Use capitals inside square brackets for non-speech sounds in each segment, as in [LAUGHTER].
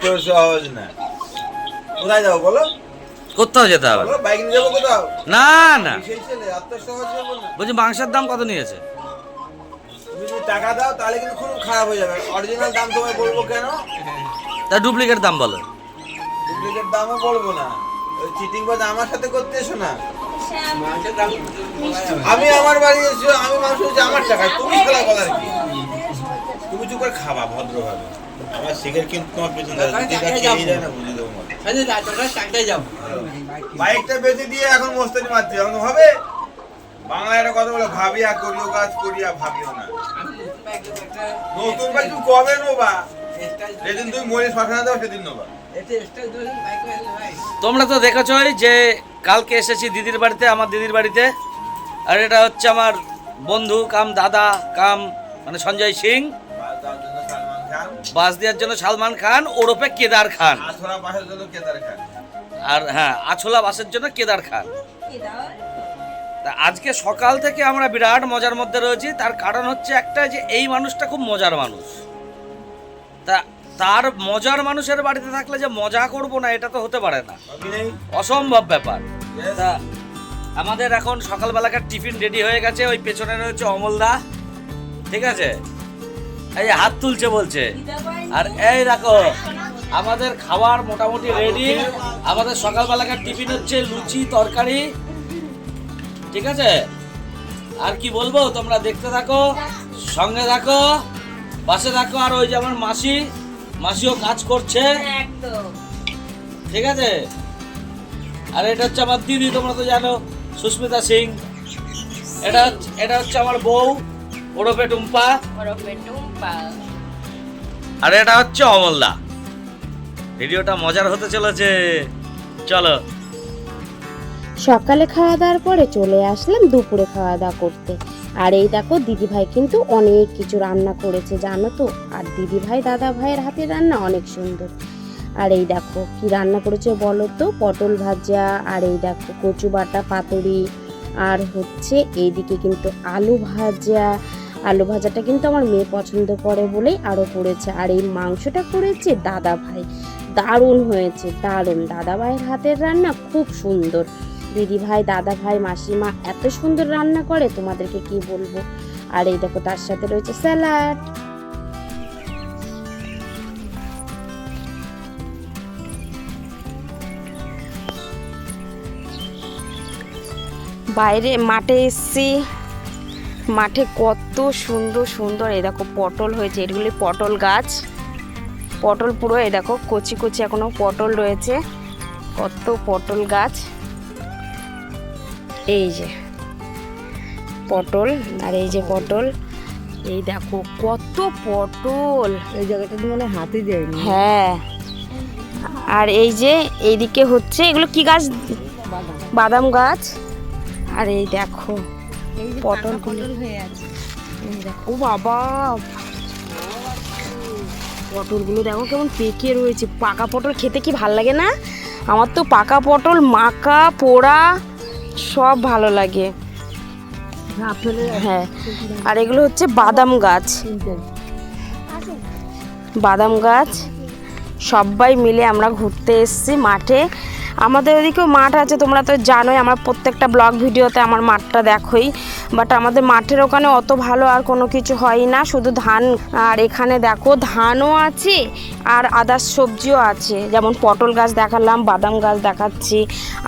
এত সহজ না। কোথায় যাব বলো? কোথাও যেতে হবে। বলো বাইক নিয়ে যাব কোথাও? না না। সেই ছেলে এত সহজ যাব না বলছি মাংসের দাম কত নিয়েছে? তুমি যদি টাকা দাও তাহলে কিন্তু খুব খারাপ হয়ে যাবে। অরিজিনাল দাম তোমায় বলব কেন? তা ডুপ্লিকেট দাম বলো। ডুপ্লিকেট দামও বলব না। ওই চিটিং বাজ আমার সাথে করতে এসো না। আমি আমার বাড়ি এসে আমি মাংস হচ্ছে আমার টাকায়। তুমি খেলা বলার কি? তুমি চুপ করে খাবা ভদ্রভাবে। আমার শিখের কিন্তু তোমার পেছনে দেবো মনে বাইকটা বেঁচে দিয়ে এখন মোস্তানি মারছে এখন হবে বাংলায় একটা কথা বলে ভাবিয়া করিও কাজ করিয়া ভাবিও না। নতুন বাইক তুমি কবে নোবা? যেদিন তুমি মরে শ্মশানে দাও সেদিন নোবা। তোমরা তো দেখেছ যে কালকে এসেছি দিদির বাড়িতে আমার দিদির বাড়িতে। আর এটা হচ্ছে আমার বন্ধু কাম দাদা কাম মানে সঞ্জয় সিং। বাস দেওয়ার জন্য সালমান খান ওরফে কেদার খান। আর হ্যাঁ আছলা বাসের জন্য কেদার খান। তা আজকে সকাল থেকে আমরা বিরাট মজার মধ্যে রয়েছি তার কারণ হচ্ছে একটা যে এই মানুষটা খুব মজার মানুষ। তা তার মজার মানুষের বাড়িতে থাকলে যে মজা করব না এটা তো হতে পারে না। অসম্ভব ব্যাপার. তা আমাদের এখন সকালবেলাকার টিফিন রেডি হয়ে গেছে ওই পেছনে রয়েছে অমলদা। ঠিক আছে? এই হাত তুলছে বলছে। আর এই দেখো আমাদের খাবার মোটামুটি রেডি আমাদের সকালবেলাকার টিফিন হচ্ছে লুচি তরকারি। ঠিক আছে? আর কি বলব তোমরা দেখতে থাকো সঙ্গে থাকো পাশে থাকো। আর ওই যে আমার মাসি মাসিও কাজ করছে। ঠিক আছে? আর এটা হচ্ছে আমার দিদি তোমরা তো জানো সুস্মিতা সিং। এটা এটা হচ্ছে আমার বউ। ওরফে টুম্পা ওরফে টুম্পা আর এটা হচ্ছে অমলদা। ভিডিওটা মজার হতে চলেছে। চলো। সকালে খাওয়া দাওয়ার পরে চলে আসলাম দুপুরে খাওয়া দাওয়া করতে। আর এই দেখো দিদিভাই কিন্তু অনেক কিছু রান্না করেছে জানো তো? আর দিদিভাই দাদা ভাইয়ের হাতের রান্না অনেক সুন্দর। আর এই দেখো কি রান্না করেছে বলো তো? পটল ভাজা আর এই দেখো কচু বাটা পাতুরি। আর হচ্ছে এইদিকে কিন্তু আলু ভাজা আলু ভাজাটা কিন্তু আমার মেয়ে পছন্দ করে বলেই আরও করেছে। আর এই মাংসটা করেছে দাদা ভাই। দারুণ হয়েছে, দারুণ। দাদা ভাইয়ের হাতের রান্না খুব সুন্দর। দিদি ভাই, দাদা ভাই, মাসিমা এত সুন্দর রান্না করে, তোমাদেরকে কি বলব? আর এই দেখো, তার সাথে রয়েছে স্যালাড। বাইরে মাঠে এসছি। মাঠে কত সুন্দর সুন্দর এই দেখো পটল হয়েছে এগুলি পটল গাছ। পটল পুরো এই দেখো কচি কচি এখনও পটল রয়েছে। কত পটল গাছ। এই যে পটল আর এই যে পটল এই দেখো কত পটল। এই জায়গাটা মানে হাতে দেয়নি। হ্যাঁ আর এই যে এইদিকে হচ্ছে এগুলো কি গাছ? বাদাম গাছ। আর এই দেখো পটলগুলো এই দেখো ও বাবা। পটলগুলো দেখো কেমন পেকে রয়েছে। পাকা পটল খেতে কি ভালো লাগে না? আমার তো পাকা পটল মাকা পোড়া সব ভালো লাগে। হ্যাঁ আর এগুলো হচ্ছে বাদাম গাছ। বাদাম গাছ। সবাই মিলে আমরা ঘুরতে এসেছি মাঠে। আমাদের ওদিকেও মাঠ আছে, তোমরা তো জানোই, আমার প্রত্যেকটা ব্লগ ভিডিওতে আমার মাঠটা দেখোই। বাট আমাদের মাঠের ওখানে অত ভালো আর কোনো কিছু হয় না, শুধু ধান আর এখানে দেখো, ধানও আছে আর আদার্স সবজিও আছে। যেমন পটল গাছ দেখালাম, বাদাম গাছ দেখাচ্ছি।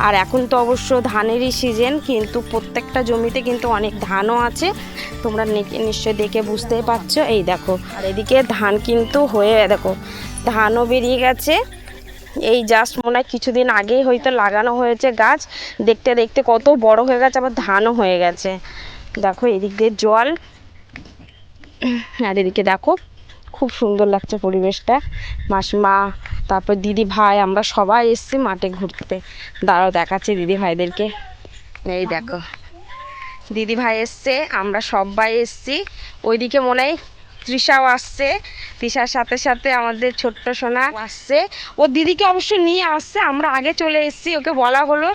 আর এখন তো অবশ্য ধানেরই সিজন কিন্তু প্রত্যেকটা জমিতে কিন্তু অনেক ধানও আছে। তোমরা নিশ্চয়ই দেখে বুঝতেই পারছ। এই দেখো, আর এদিকে ধান কিন্তু হয়ে, দেখো, ধানও বেরিয়ে গেছে। এই জাস্ট মনে হয় কিছুদিন আগেই হয়তো লাগানো হয়েছে গাছ। দেখতে দেখতে কত বড় হয়ে গেছে, আবার ধানও হয়ে গেছে। দেখো, এদিক দিয়ে জল। আর এদিকে দেখো, খুব সুন্দর লাগছে পরিবেশটা। মাসিমা, তারপর দিদি ভাই, আমরা সবাই এসছি মাঠে ঘুরতে। দাঁড়াও, দেখাচ্ছি দিদি ভাইদেরকে। এই দেখো, দিদি ভাই এসছে, আমরা সবাই এসছি। ওইদিকে মনে হয় তৃষাও আসছে। তৃষার সাথে সাথে আমাদের ছোট্ট সোনা আসছে। ও দিদিকে অবশ্য নিয়ে আসছে আমরা আগে চলে এসেছি ওকে বলা হলো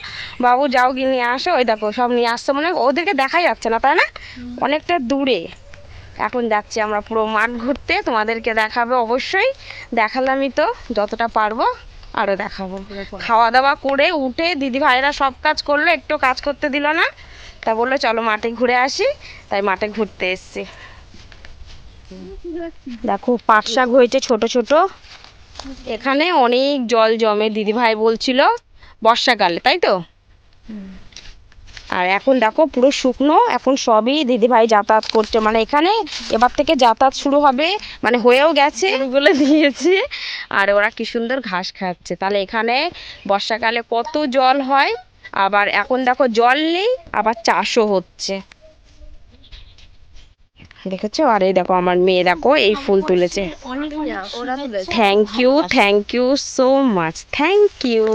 বাবু যাও গিয়ে নিয়ে আসো। ওই দেখো সব নিয়ে আসছে মনে হয় ওদেরকে দেখাই যাচ্ছে না তাই না? অনেকটা দূরে। এখন যাচ্ছি আমরা পুরো মাঠ ঘুরতে তোমাদেরকে দেখাবে অবশ্যই। দেখালামই তো যতটা পারব আরও দেখাবো। খাওয়া দাওয়া করে উঠে দিদি ভাইরা সব কাজ করল একটু কাজ করতে দিল না। তা বলল চলো মাঠে ঘুরে আসি। তাই মাঠে ঘুরতে এসছি। দেখো, পাট শাক হয়েছে ছোট ছোট। এখানে অনেক জল জমে দিদি ভাই বলছিল বর্ষাকালে, তাই তো? আর এখন দেখো, পুরো শুকনো, এখন সবই দিদি ভাই যাতায়াত করছে। মানে এখানে এবার থেকে যাতায়াত শুরু হবে মানে হয়েও গেছে। বলে দিয়েছে, আর ওরা কি সুন্দর ঘাস খাচ্ছে। তাহলে এখানে বর্ষাকালে কত জল হয়, আবার এখন দেখো জল নেই, আবার চাষও হচ্ছে। দেখেছ? আর এই দেখো আমার মেয়ে দেখো এই ফুল তুলেছে। Thank you thank you so much thank you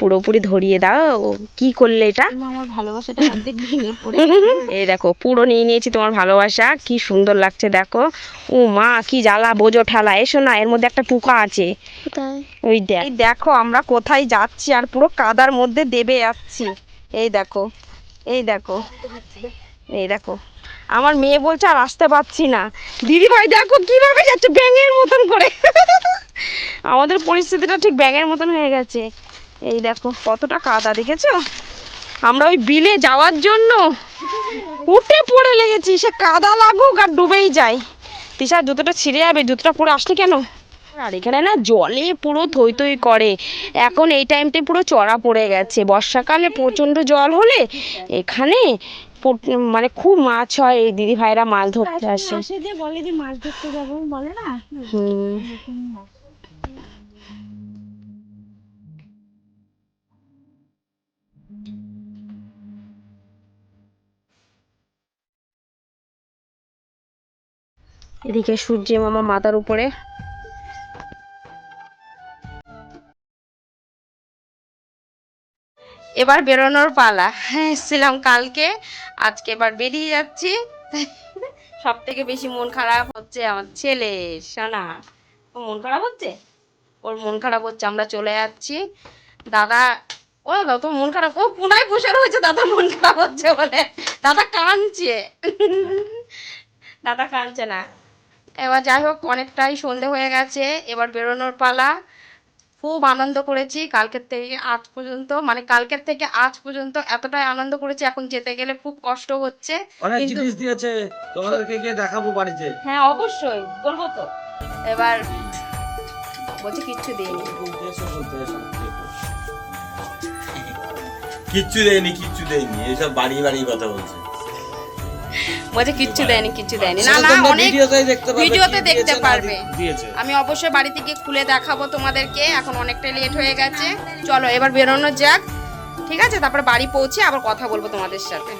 পুরোপুরি ধরিয়ে দাও কি করলে এটা? আমার ভালোবাসাটা [LAUGHS] এই দেখো পুরো নিয়ে নিয়েছি তোমার ভালোবাসা কি সুন্দর লাগছে দেখো। ও মা কি জ্বালা বোঝো ঠেলা এসো না এর মধ্যে একটা পোকা আছে। ওই দেখ। দেখো আমরা কোথায় যাচ্ছি আর পুরো কাদার মধ্যে দেবে যাচ্ছি। এই দেখো এই দেখো। এই দেখো, আমার মেয়ে বলছে আর আসতে পারছি না। দিদি ভাই, দেখো কীভাবে যাচ্ছে ব্যাঙের মতন করে। আমাদের পরিস্থিতিটা ঠিক ব্যাঙের মতন হয়ে গেছে। এই দেখো, কতটা কাদা, দেখেছ? আমরা ওই বিলে যাওয়ার জন্য উঠে পড়ে লেগেছি। সে কাদা লাগুক আর ডুবেই যায়। তিশার জুতোটা ছিঁড়ে যাবে, জুতোটা পরে আসলে কেন? আর এখানে না জলে পুরো থই থই করে। এখন এই টাইমটা পুরো চড়া পড়ে গেছে। বর্ষাকালে প্রচণ্ড জল হলে এখানে মানে খুব মাছ হয় এই দিদি ভাইরা মাছ ধরতে আসে। আসে বলে যে মাছ ধরতে যাব বলে না? হুম। এদিকে সূর্য মামা মাথার উপরে এবার বেরোনোর পালা। হ্যাঁ এসেছিলাম কালকে। আজকে এবার বেরিয়ে যাচ্ছি। সব থেকে বেশি মন খারাপ হচ্ছে আমার ছেলে, সোনা। মন খারাপ হচ্ছে? ওর মন খারাপ হচ্ছে, আমরা চলে যাচ্ছি। দাদা, ও দাদা তো মন খারাপ? ও পুনায় বসে রয়েছে? দাদা, মন খারাপ হচ্ছে বলে। দাদা কাঁদছে। দাদা কাঁদছে না। এবার যাই হোক, অনেকটাই সন্ধে হয়ে গেছে। এবার বেরোনোর পালা। খুব আনন্দ করেছি। কালকের থেকে আজ পর্যন্ত মানে কালকের থেকে আজ পর্যন্ত এতটাই আনন্দ করেছি এখন যেতে গেলে খুব কষ্ট হচ্ছে। অনেক জিনিস দিয়েছে তোমাদেরকে গিয়ে দেখাবো বাড়িতে। হ্যাঁ অবশ্যই বলব তো। এবার বলছি কিচ্ছু এসো। কিচ্ছু দেয়নি কিচ্ছু দেয়নি এইসব বাড়ি বাড়ি কথা বলছে। বলছে কিচ্ছু দেয়নি কিচ্ছু দেয়নি। না না অনেক ভিডিওতেই দেখতে পারবে ভিডিওতে দেখতে পারবে। আমি অবশ্যই বাড়ি থেকে খুলে দেখাবো তোমাদেরকে এখন অনেকটা লেট হয়ে গেছে। চলো এবার বেরোনো যাক। ঠিক আছে? তারপরে বাড়ি পৌঁছে আবার কথা বলব তোমাদের সাথে।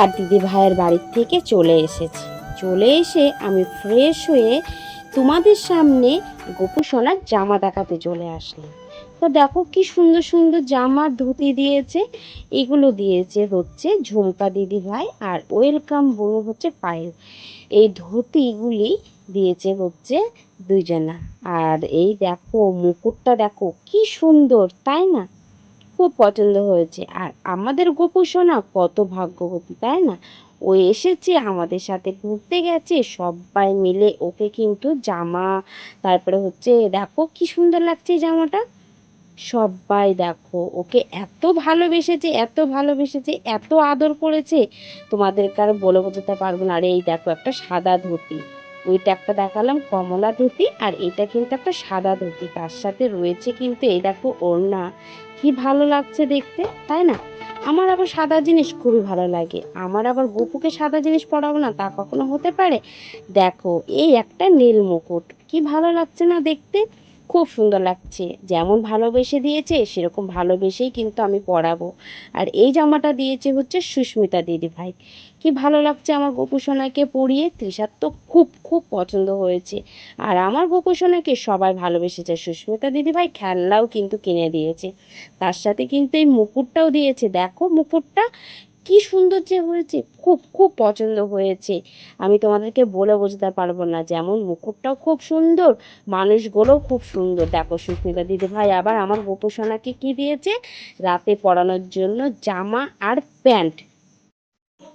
আর দিদি ভাইয়ের বাড়ির থেকে চলে এসেছি। চলে এসে আমি ফ্রেশ হয়ে তোমাদের সামনে গোপু সোনার জামা দেখাতে চলে আসলাম। তো দেখো কি সুন্দর সুন্দর জামা ধুতি দিয়েছে, এগুলো দিয়েছে হচ্ছে ঝুমকা দিদি ভাই আর ওয়েলকাম বড় হচ্ছে পায়েল। এই ধুতিগুলি দিয়েছে হচ্ছে দুইজনা। আর এই দেখো মুকুটটা দেখো কি সুন্দর, তাই না? খুব পছন্দ হয়েছে। আর আমাদের গোপু সোনা কত ভাগ্যবতী, তাই না? ও এসেছে আমাদের সাথে ঘুরতে গেছে, সবাই মিলে ওকে কিন্তু জামা, তারপরে হচ্ছে দেখো কি সুন্দর লাগছে জামাটা। সবাই দেখো, ওকে এত ভালোবেসেছে এত ভালোবেসেছে এত আদর করেছে, তোমাদেরকে আর বলে বোঝাতে পারব না। আর এই দেখো একটা সাদা ধুতি, ওইটা একটা দেখালাম, কমলা ধুতি, আর এটা কিন্তু একটা সাদা ধুতি। তার সাথে রয়েছে কিন্তু এই দেখো ওড়না। কি ভালো লাগছে দেখতে, তাই না? আমার আবার সাদা জিনিস খুবই ভালো লাগে। আমার আবার গপুকে সাদা জিনিস পরাবো না, তা কখনো হতে পারে? দেখো, এই একটা নীল মুকুট, কি ভালো লাগছে না দেখতে? খুব সুন্দর লাগছে। যেমন ভালোবেসে দিয়েছে, সেরকম ভালোবেসেই কিন্তু আমি পরাবো আর এই জামাটা দিয়েছে হচ্ছে সুস্মিতা দিদি ভাই। কি ভালো লাগছে আমার গোপু সোনাকে পরিয়ে। তৃষার তো খুব খুব পছন্দ হয়েছে। আর আমার গোপু সোনাকে সবাই ভালোবেসেছে। সুস্মিতা দিদি ভাই খেলনাও কিন্তু কিনে দিয়েছে। তার সাথে কিন্তু এই মুকুটটাও দিয়েছে। দেখো মুকুটটা কি সুন্দর যে হয়েছে, খুব খুব পছন্দ হয়েছে। আমি তোমাদেরকে বলে বোঝাতে পারব না যেমন মুকুটটাও খুব সুন্দর, মানুষগুলোও খুব সুন্দর। দেখো সুস্মিতা দিদি ভাই আবার আমার গোপসোনাকে কি দিয়েছে? রাতে পরানোর জন্য জামা আর প্যান্ট।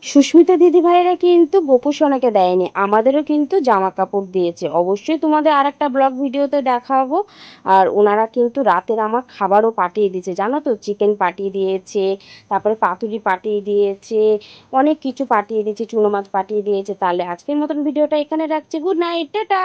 সুস্মিতা দিদি ভাইয়েরা কিন্তু গোপোষণাকে দেয়নি, আমাদেরও কিন্তু জামা কাপড় দিয়েছে। অবশ্যই তোমাদের আর একটা ব্লগ ভিডিওতে দেখাবো। আর ওনারা কিন্তু রাতের আমার খাবারও পাঠিয়ে দিয়েছে। জানো তো, চিকেন পাঠিয়ে দিয়েছে, তারপরে পাতুরি পাঠিয়ে দিয়েছে, অনেক কিছু পাঠিয়ে দিয়েছে, চুনো মাছ পাঠিয়ে দিয়েছে। তাহলে আজকের মতন ভিডিওটা এখানে রাখছি। Good night, tata!